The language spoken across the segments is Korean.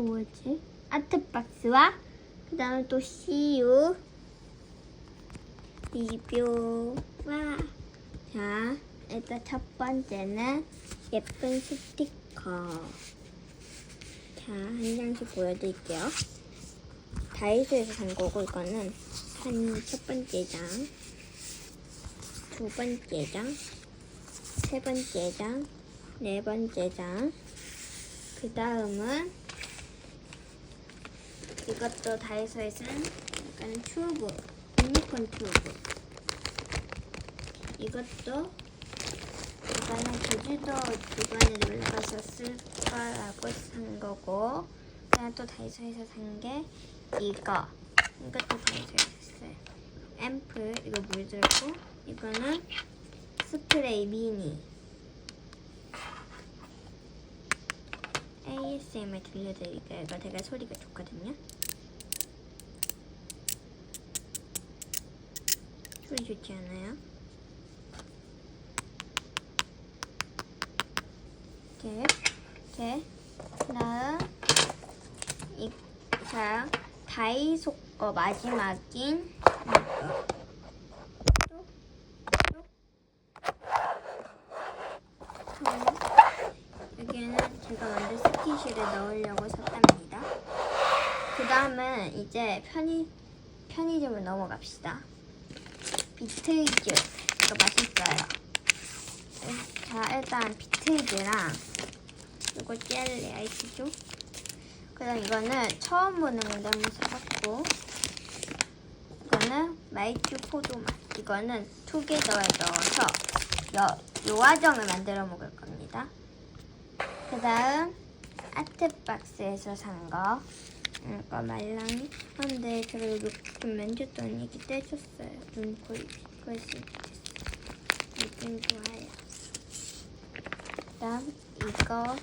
또 뭐였지? 아트박스와 그 다음에 또 CU 리뷰와 자 일단 첫 번째는 예쁜 스티커 자한 장씩 보여드릴게요 다이소에서 산 거고 이거는 한 첫 번째 장, 두 번째 장, 세 번째 장, 네 번째 장. 그 다음은 이것도 다이소에서 산 약간 튜브, 유니콘 튜브. 이것도 이거는 제주도 주변에 놀러 가서 쓸 거라고 산 거고 그다음 또 다이소에서 산 게 이거. 이것도 다이소에서 샀어요. 앰플 이거 물 들고 이거는 스프레이 미니. ASMR 들려드릴게요. 이거 되게 소리가 좋거든요 소리 좋지 않아요? 이렇게 이렇게 그다음 이 자, 다이소 거 마지막인 이거. 제가 만든 스티시를 넣으려고 샀답니다. 그 다음은 이제 편의, 편의점을 넘어갑시다. 비트이즈. 이거 맛있어요. 자, 일단 비트이즈랑 이거 젤리 아이스죠? 그다음 이거는 처음 보는 건데 한번 써봤고 이거는 마이쮸 포도맛 이거는 투게더에 넣어서 여, 요아정을 만들어 먹을 겁니다 그 다음 아트박스에서 산거 이거 말랑이 근데 제가 여기 좀 만졌더니 이게 떼졌어요 눈, 그래서 됐어요 느낌 좋아요 그다음 이거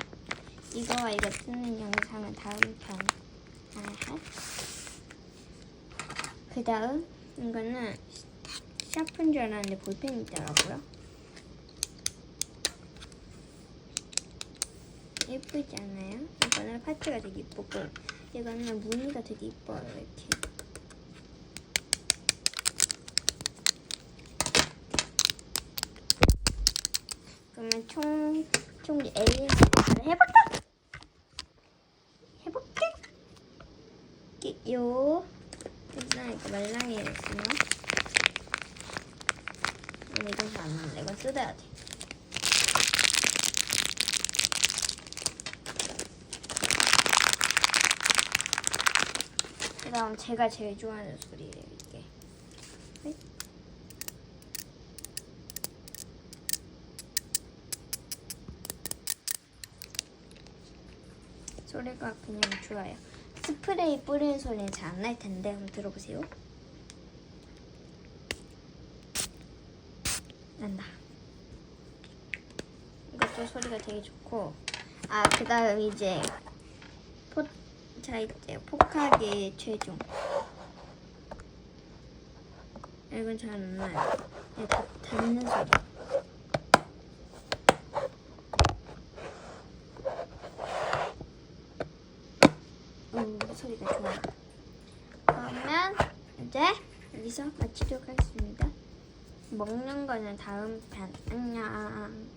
이거와 이거 쓰는 영상은 다음 편. 아하. 그 다음 이거는 샤프인 줄 알았는데 볼펜이 있더라고요. 예쁘지 않아요? 이거는 파츠가 되게 이쁘고 이거는 무늬가 되게 이뻐요 이렇게. 그러면 총, 총 AS를 해볼까? 해볼게. 이게 요, 일단 이거 말랑이를? 음, 이건 잘안 나온다. 이건 뜯어야 돼. 그 다음 제가 제일 좋아하는 소리예요, 이게. 네? 소리가 그냥 좋아요. 스프레이 뿌리는 소리는 잘 안 날 텐데 한번 들어보세요. 난다. 이것도 소리가 되게 좋고 아 그 다음 이제 포, 자 이제 폭하게 최종. 이건 잘 안 나요. 이거 다- 닿는 소리. 음, 소리가 좋아. 그러면 이제 여기서 마치도록 하겠습니다. 먹는 거는 다음 편. 안녕.